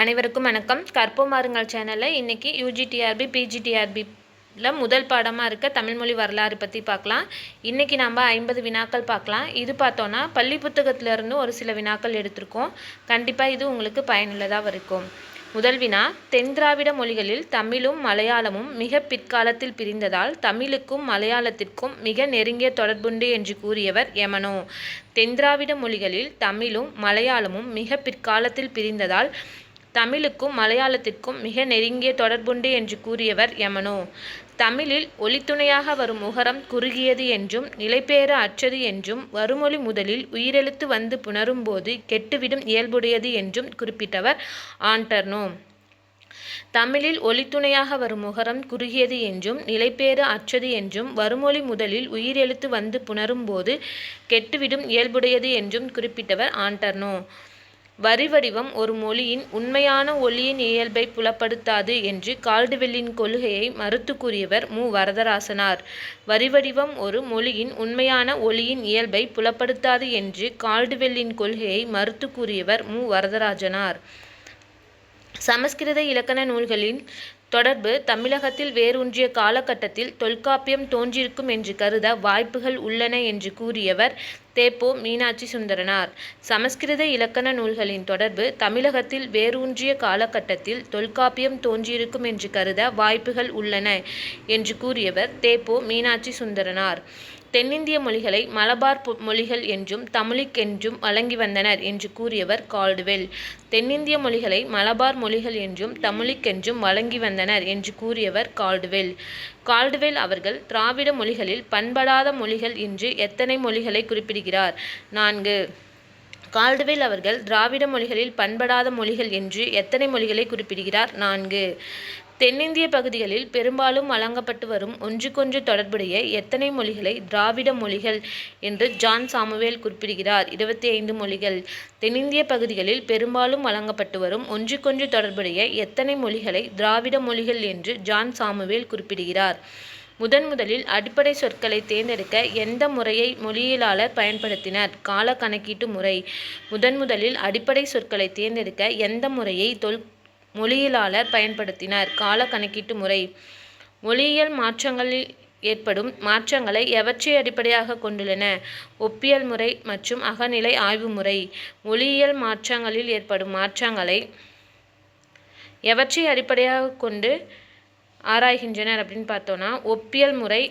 அனைவருக்கும் வணக்கம். கற்போம் மாறுங்கள் சேனலில் இன்றைக்கி யூஜிடிஆர்பி பிஜிடிஆர்பியில் முதல் பாடமாக இருக்க தமிழ்மொழி வரலாறு பற்றி பார்க்கலாம் இன்றைக்கி நம்ம ஐம்பது வினாக்கள் பார்க்கலாம் இது பார்த்தோன்னா பள்ளி புத்தகத்திலிருந்து ஒரு சில வினாக்கள் எடுத்திருக்கோம். கண்டிப்பாக இது உங்களுக்கு பயனுள்ளதாக இருக்கும். முதல் வினா தென்திராவிட மொழிகளில் தமிழும் மலையாளமும் மிக பிற்காலத்தில் பிரிந்ததால் தமிழுக்கும் மலையாளத்திற்கும் மிக நெருங்கிய தொடர்புண்டு என்று கூறியவர் எமனோ தென்திராவிட மொழிகளில் தமிழும் மலையாளமும் மிக பிற்காலத்தில் பிரிந்ததால் தமிழுக்கும் மலையாளத்திற்கும் மிக நெருங்கிய தொடர்புண்டு என்று கூறியவர் எமனோ தமிழில் ஒலித்துணையாக வரும் முகரம் குறுகியது என்றும் நிலைபேற அற்றது என்றும் வருமொழி முதலில் உயிரெழுத்து வந்து புணரும்போது கெட்டுவிடும் இயல்புடையது என்றும் குறிப்பிட்டவர் ஆண்டர்னோ. தமிழில் ஒலித்துணையாக வரும் முகரம் குறுகியது என்றும் நிலைபேறு அற்றது என்றும் வருமொழி முதலில் உயிரெழுத்து வந்து புணரும்போது கெட்டுவிடும் இயல்புடையது என்றும் குறிப்பிட்டவர் ஆண்டர்னோ. வரிவடிவம் ஒரு மொழியின் உண்மையான ஒலியின் இயல்பை புலப்படுத்தாது என்று கால்டுவெல்லின் கொள்கையை மறுத்து கூறியவர் மு. வரதராசனார். வரிவடிவம் ஒரு மொழியின் உண்மையான ஒலியின் இயல்பை புலப்படுத்தாது என்று கால்டுவெல்லின் கொள்கையை மறுத்து கூறியவர் மு. வரதராஜனார். சமஸ்கிருத இலக்கண நூல்களின் தொடர்பு தமிழகத்தில் வேரூன்றிய காலகட்டத்தில் தொல்காப்பியம் தோன்றியிருக்கும் என்று கருத வாய்ப்புகள் உள்ளன என்று கூறியவர் தேப்போ மீனாட்சி சுந்தரனார். சமஸ்கிருத இலக்கண நூல்களின் தொடர்பு தமிழகத்தில் வேரூன்றிய காலகட்டத்தில் தொல்காப்பியம் தோன்றியிருக்கும் என்று கருத வாய்ப்புகள் உள்ளன என்று கூறியவர் தேப்போ மீனாட்சி சுந்தரனார். தென்னிந்திய மொழிகளை மலபார் மொழிகள் என்றும் தமிழிக் என்றும் வழங்கி வந்தனர் என்று கூறியவர் கால்டுவெல். தென்னிந்திய மொழிகளை மலபார் மொழிகள் என்றும் தமிழிக் என்றும் வழங்கி வந்தனர் என்று கூறியவர் கால்டுவெல். கால்டுவெல் அவர்கள் திராவிட மொழிகளில் பண்படாத மொழிகள் என்று எத்தனை மொழிகளை குறிப்பிடுகிறார்? நான்கு. கால்டுவெல் அவர்கள் திராவிட மொழிகளில் பண்படாத மொழிகள் என்று எத்தனை மொழிகளை குறிப்பிடுகிறார்? நான்கு. தென்னிந்திய பகுதிகளில் பெரும்பாலும் வழங்கப்பட்டு வரும் ஒன்றுக்கொன்று தொடர்புடைய எத்தனை மொழிகளை திராவிட மொழிகள் என்று ஜான் சாமுவேல் குறிப்பிடுகிறார். இருபத்தி ஐந்து மொழிகள். தென்னிந்திய பகுதிகளில் பெரும்பாலும் வழங்கப்பட்டு வரும் ஒன்றுக்கொன்று தொடர்புடைய எத்தனை மொழிகளை திராவிட மொழிகள் என்று ஜான் சாமுவேல் குறிப்பிடுகிறார். முதன் முதலில் அடிப்படை சொற்களை தேர்ந்தெடுக்க எந்த முறையை மொழியியலாளர் பயன்படுத்தினர்? கால கணக்கீட்டு முறை. முதன் முதலில் அடிப்படை சொற்களை தேர்ந்தெடுக்க எந்த முறையை தொல் மொழியியலாளர் பயன்படுத்தினர். கால கணக்கீட்டு முறை. மொழியியல் மாற்றங்களில் ஏற்படும் மாற்றங்களை எவற்றை அடிப்படையாக கொண்டுள்ளன? ஒப்பியல் முறை மற்றும் அகநிலை ஆய்வு முறை. மொழியியல் மாற்றங்களில் ஏற்படும் மாற்றங்களை எவற்றை அடிப்படையாக கொண்டு ஆராய்கின்றனர் அப்படின்னு பார்த்தோன்னா ஒப்பியல் முறை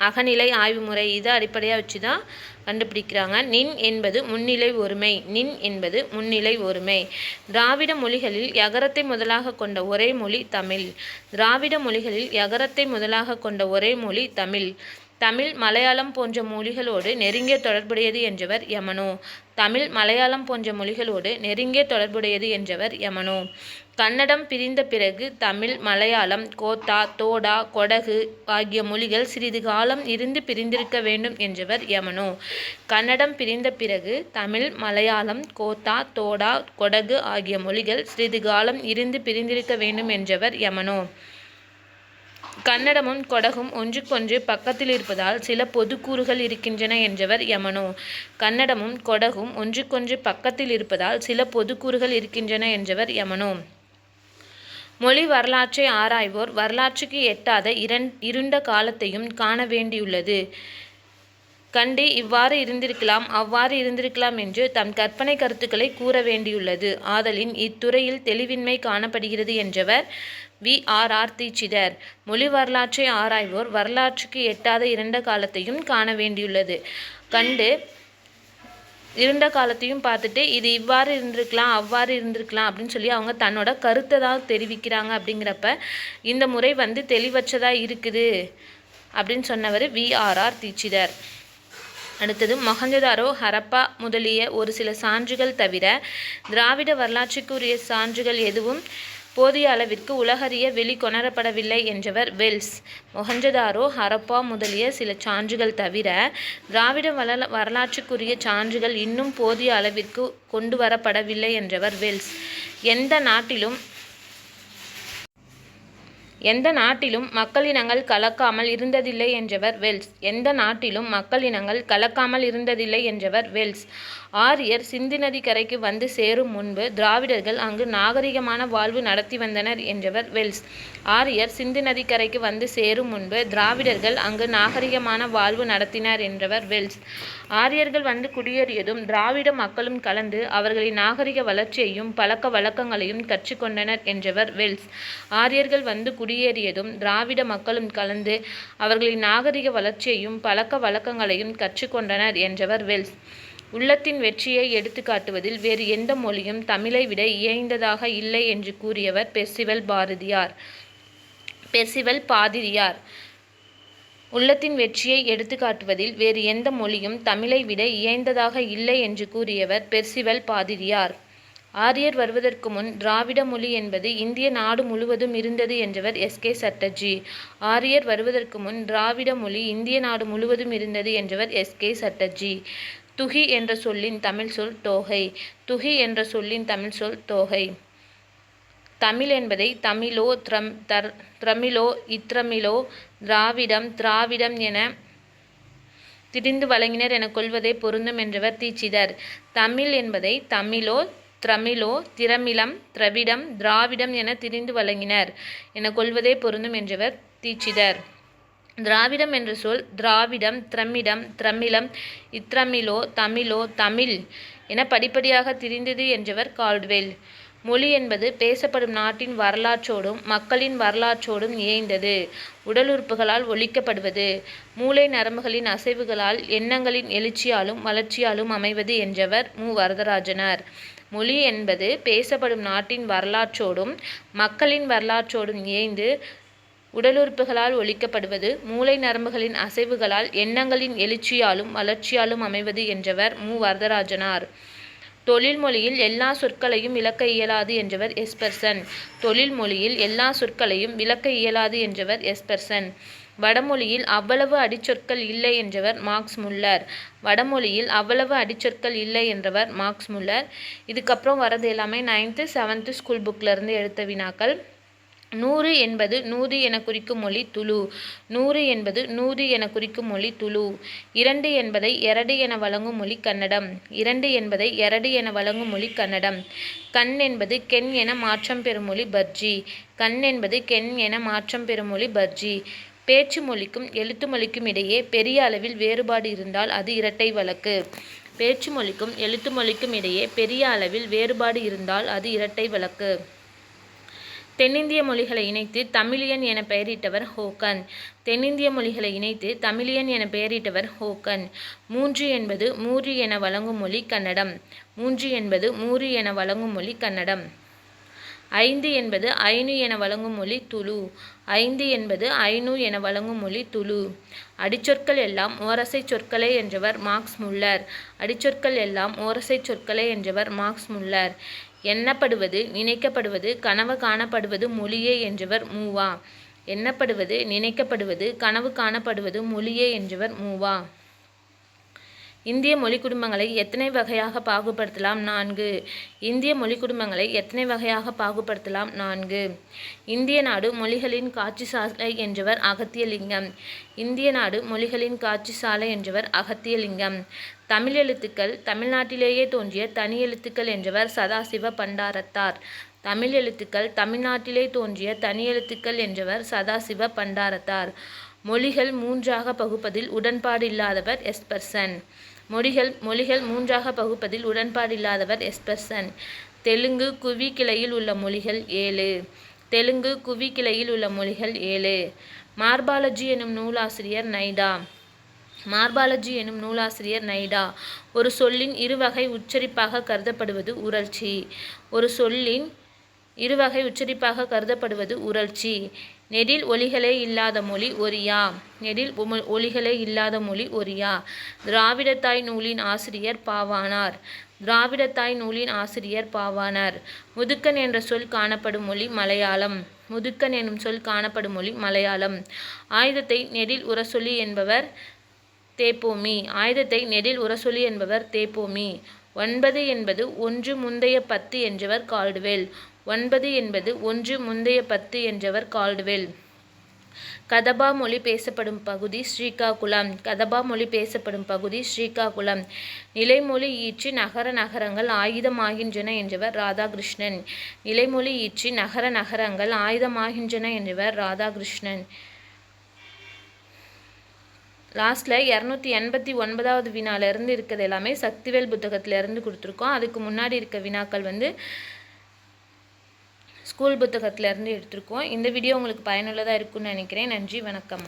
அகநிலை ஆய்வு முறை இதை அடிப்படையாக வச்சு தான் கண்டுபிடிக்கிறாங்க. நின் என்பது முன்னிலை ஒருமை. நின் என்பது முன்னிலை ஒருமை. திராவிட மொழிகளில் யகரத்தை முதலாக கொண்ட ஒரே மொழி தமிழ். திராவிட மொழிகளில் யகரத்தை முதலாக கொண்ட ஒரே மொழி தமிழ். தமிழ் மலையாளம் போன்ற மொழிகளோடு நெருங்கிய தொடர்புடையது என்றவர் யமனோ. தமிழ் மலையாளம் போன்ற மொழிகளோடு நெருங்கிய தொடர்புடையது என்றவர் யமனோ. கன்னடம் பிரிந்த பிறகு தமிழ் மலையாளம் கோத்தா தோடா கொடகு ஆகிய மொழிகள் சிறிது காலம் இருந்து பிரிந்திருக்க வேண்டும் என்றவர் யமனோ. கன்னடம் பிரிந்த பிறகு தமிழ் மலையாளம் கோத்தா தோடா கொடகு ஆகிய மொழிகள் சிறிது காலம் இருந்து பிரிந்திருக்க வேண்டும் என்றவர் யமனோ. கன்னடமும் கொடகும் ஒன்றுக்கொன்று பக்கத்தில் இருப்பதால் சில பொதுக்கூறுகள் இருக்கின்றன என்றவர் யமனோ. கன்னடமும் கொடகும் ஒன்றுக்கொன்று பக்கத்தில் இருப்பதால் சில பொதுக்கூறுகள் இருக்கின்றன என்றவர் யமனோ. மொழி வரலாற்றை ஆராய்வோர் வரலாற்றுக்கு எட்டாத இரண் இருண்ட காலத்தையும் காண வேண்டியுள்ளது. கண்டு இவ்வாறு இருந்திருக்கலாம் அவ்வாறு இருந்திருக்கலாம் என்று தம் கற்பனை கருத்துக்களை கூற வேண்டியுள்ளது. ஆதலின் இத்துறையில் தெளிவின்மை காணப்படுகிறது என்றவர் வி. ஆர். ஆர் தீட்சிதர் மொழி வரலாற்றை ஆராய்வோர் வரலாற்றுக்கு எட்டாத இரண்ட காலத்தையும் காண வேண்டியுள்ளது. கண்டு இருண்ட காலத்தையும் பார்த்துட்டு இது இவ்வாறு இருந்திருக்கலாம் அவ்வாறு இருந்திருக்கலாம் அப்படின்னு சொல்லி அவங்க தன்னோட கருத்தை தான் தெரிவிக்கிறாங்க அப்படிங்கிறப்ப இந்த முறை வந்து தெளிவற்றதாக இருக்குது அப்படின்னு சொன்னவர் வி. ஆர். ஆர் தீட்சிதர் அடுத்தது மொஹஞ்சதாரோ ஹரப்பா முதலிய ஒரு சில சான்றுகள் தவிர திராவிட வரலாற்றுக்குரிய சான்றுகள் எதுவும் போதிய அளவிற்கு உலகறிய வெளிக்கொணரப்படவில்லை என்றவர் வெல்ஸ். மொஹஞ்சதாரோ ஹரப்பா முதலிய சில சான்றுகள் தவிர திராவிட வள வரலாற்றுக்குரிய சான்றுகள் இன்னும் போதிய அளவிற்கு கொண்டு வரப்படவில்லை என்றவர் வெல்ஸ். எந்த நாட்டிலும் எந்த நாட்டிலும் மக்களினங்கள் கலக்காமல் இருந்ததில்லை என்றவர் வெல்ஸ். எந்த நாட்டிலும் மக்களினங்கள் கலக்காமல் இருந்ததில்லை என்றவர் வெல்ஸ். ஆரியர் சிந்து நதி கரைக்கு வந்து சேரும் முன்பு திராவிடர்கள் அங்கு நாகரிகமான வாழ்வு நடத்தி வந்தனர் என்றவர் வெல்ஸ். ஆரியர் சிந்து நதி கரைக்கு வந்து சேரும் முன்பு திராவிடர்கள் அங்கு நாகரிகமான வாழ்வு நடத்தினர் என்றவர் வெல்ஸ். ஆரியர்கள் வந்து குடியேறியதும் திராவிட மக்களும் கலந்து அவர்களின் நாகரிக வளர்ச்சியையும் பழக்க வழக்கங்களையும் கற்றுக்கொண்டனர் என்றவர் வெல்ஸ். ஆரியர்கள் வந்து குடியேறியதும் திராவிட மக்களும் கலந்து அவர்களின் நாகரிக வளர்ச்சியையும் பழக்க வழக்கங்களையும் கற்றுக்கொண்டனர் என்றவர் வெல்ஸ். உள்ளத்தின் வெற்றியை எடுத்துக்காட்டுவதில் வேறு எந்த மொழியும் தமிழை விட இயைந்ததாக இல்லை என்று கூறியவர் பெர்சிவல் பாரதியார். பெர்சிவல் பாதிரியார். உள்ளத்தின் வெற்றியை எடுத்துக்காட்டுவதில் வேறு எந்த மொழியும் தமிழை விட இயைந்ததாக இல்லை என்று கூறியவர் பெர்சிவல் பாதிரியார். ஆரியர் வருவதற்கு முன் திராவிட மொழி என்பது இந்திய நாடு முழுவதும் இருந்தது என்றவர் எஸ். கே. சட்டர்ஜி. ஆரியர் வருவதற்கு முன் திராவிட மொழி இந்திய நாடு முழுவதும் இருந்தது என்றவர் எஸ். கே. சட்டர்ஜி. துகி என்ற சொல்லின் தமிழ் சொல் தோகை. துகி என்ற சொல்லின் தமிழ் சொல் தோகை. தமிழ் என்பதை தமிழோ த்ரம் தர் திரமிழோ இத்ரமிலோ திராவிடம் திராவிடம் என திரிந்து வழங்கினர் என கொள்வதே பொருந்தும் என்றவர் தீச்சிதர். தமிழ் என்பதை தமிழோ திரமிழோ திரமிழம் திரவிடம் திராவிடம் என திரிந்து வழங்கினர் என கொள்வதே பொருந்தும் என்றவர் தீட்சிதர் திராவிடம் என்ற சொல் திராவிடம் திரமிடம் திரமிழம் இத்ரமிழோ தமிழோ தமிழ் என படிப்படியாக திரிந்தது என்றவர் கால்ட்வெல். மொழி என்பது பேசப்படும் நாட்டின் வரலாற்றோடும் மக்களின் வரலாற்றோடும் இயைந்தது உடல் உறுப்புகளால் ஒழிக்கப்படுவது மூளை நரம்புகளின் அசைவுகளால் எண்ணங்களின் எழுச்சியாலும் வளர்ச்சியாலும் அமைவது என்றவர் மு. வரதராஜனார். மொழி என்பது பேசப்படும் நாட்டின் வரலாற்றோடும் மக்களின் வரலாற்றோடும் இயைந்து உடலுறுப்புகளால் ஒலிக்கப்படுவது மூளை நரம்புகளின் அசைவுகளால் எண்ணங்களின் எழுச்சியாலும் வளர்ச்சியாலும் அமைவது என்றவர் மு. வரதராஜனார். தொழில் மொழியில் எல்லா சொற்களையும் விளக்க இயலாது என்றவர் எஸ்பெர்சன் தொழில் மொழியில் எல்லா சொற்களையும் விளக்க இயலாது என்றவர் எஸ்பெர்சன் வடமொழியில் அவ்வளவு அடிச்சொற்கள் இல்லை என்றவர் மார்க்ஸ் முல்லர். வடமொழியில் அவ்வளவு அடிச்சொற்கள் இல்லை என்றவர் மார்க்ஸ் முல்லர். இதுக்கப்புறம் வரது எல்லாமே நைன்த்து செவன்த்து ஸ்கூல் புக்கில் எடுத்த வினாக்கள். நூறு என்பது நூறு என குறிக்கும் மொழி துளு. நூறு என்பது நூறு என குறிக்கும் மொழி துளு. இரண்டு என்பதை எரடு என வழங்கும் மொழி கன்னடம். இரண்டு என்பதை எரடு என வழங்கும் மொழி கன்னடம். கண் என்பது கென் என மாற்றம் பெறும் மொழி பர்ஜி. கண் என்பது கென் என மாற்றம் பெறும் மொழி பர்ஜி. பேச்சு மொழிக்கும் எழுத்து மொழிக்கும் இடையே பெரிய அளவில் வேறுபாடு இருந்தால் அது இரட்டை வழக்கு. பேச்சு மொழிக்கும் எழுத்து மொழிக்கும் இடையே பெரிய அளவில் வேறுபாடு இருந்தால் அது இரட்டை வழக்கு. தென்னிந்திய மொழிகளை இணைத்து தமிழியன் என பெயரிட்டவர் ஹோக்கன் தென்னிந்திய மொழிகளை இணைத்து தமிழியன் என பெயரிட்டவர் ஹோக்கன் மூன்று என்பது மூரி என வழங்கும் மொழி கன்னடம். மூன்று என்பது மூரி என வழங்கும் மொழி கன்னடம். ஐந்து என்பது ஐனு என வழங்கும் மொழி துளு. ஐந்து என்பது ஐனு என வழங்கும் மொழி துளு. அடிச்சொற்கள் எல்லாம் ஓரசை சொற்களே என்றவர் மார்க்ஸ் முல்லர். அடிச்சொற்கள் எல்லாம் ஓரசை சொற்களே என்றவர் மார்க்ஸ் முல்லர். எண்ணப்படுவது நினைக்கப்படுவது கனவு காணப்படுவது மொழியே என்றவர் மூவா. எண்ணப்படுவது நினைக்கப்படுவது கனவு காணப்படுவது மொழியே என்றவர் மூவா. இந்திய மொழி குடும்பங்களை எத்தனை வகையாக பாகுபடுத்தலாம்? நான்கு. இந்திய மொழி குடும்பங்களை எத்தனை வகையாக பாகுபடுத்தலாம்? நான்கு. இந்திய நாடு மொழிகளின் காட்சி சாலை என்றவர் அகத்தியலிங்கம். இந்திய நாடு மொழிகளின் காட்சி சாலை என்றவர் அகத்தியலிங்கம். தமிழ் எழுத்துக்கள் தமிழ்நாட்டிலேயே தோன்றிய தனி எழுத்துக்கள் என்றவர் சதாசிவ பண்டாரத்தார். தமிழ் எழுத்துக்கள் தமிழ்நாட்டிலே தோன்றிய தனி எழுத்துக்கள் என்றவர் சதாசிவ பண்டாரத்தார். மொழிகள் மூன்றாக பகுப்பதில் உடன்பாடு இல்லாதவர் எஸ்பர்சன். மொழிகள் மொழிகள் மூன்றாக பகுப்பதில் உடன்பாடில்லாதவர் எஸ்பர்சன். தெலுங்கு குவி கிளையில் உள்ள மொழிகள் ஏழு. தெலுங்கு குவி கிளையில் உள்ள மொழிகள் ஏழு. மார்பாலஜி எனும் நூலாசிரியர் நைடா. மார்பாலஜி எனும் நூலாசிரியர் நைடா. ஒரு சொல்லின் இருவகை உச்சரிப்பாக கருதப்படுவது உரல்ச்சி ஒரு சொல்லின் இருவகை உச்சரிப்பாக கருதப்படுவது உரல்ச்சி நெடில் ஒலிகளே இல்லாத மொழி ஒரியா நெடில் ஒலிகளே இல்லாத மொழி ஒரியா திராவிடத்தாய் நூலின் ஆசிரியர் பாவானார். திராவிடத்தாய் நூலின் ஆசிரியர் பாவானார். முதுக்கன் என்ற சொல் காணப்படும் மொழி மலையாளம். முதுக்கன் எனும் சொல் காணப்படும் மொழி மலையாளம். ஆயுதத்தை நெடில் உரசொலி என்பவர் தேப்போமி. ஆயுதத்தை நெடில் உரசொலி என்பவர் தேப்போமி. ஒன்பது என்பது ஒன்று முந்தைய பத்து என்றவர் கால்டுவெல். ஒன்பது என்பது ஒன்று முந்தைய பத்து என்றவர் கால்டுவெல். கதபா மொழி பேசப்படும் பகுதி ஸ்ரீகாகுளம். கதபா மொழி பேசப்படும் பகுதி ஸ்ரீகாகுளம். நிலைமொழி ஈற்றி நகர நகரங்கள் ஆயுதமாகின்றன என்றவர் ராதாகிருஷ்ணன். நிலைமொழி ஈற்றி நகர நகரங்கள் ஆயுதமாகின்றன என்றவர் ராதாகிருஷ்ணன். லாஸ்ட்டில் இரநூத்தி எண்பத்தி ஒன்பதாவது வினாலேருந்து இருக்கிறது எல்லாமே சக்திவேல் புத்தகத்திலேருந்து கொடுத்துருக்கோம். அதுக்கு முன்னாடி இருக்க வினாக்கள் வந்து ஸ்கூல் புத்தகத்திலேருந்து எடுத்திருக்கோம். இந்த வீடியோ உங்களுக்கு பயனுள்ளதாக இருக்கும்னு நினைக்கிறேன். நன்றி வணக்கம்.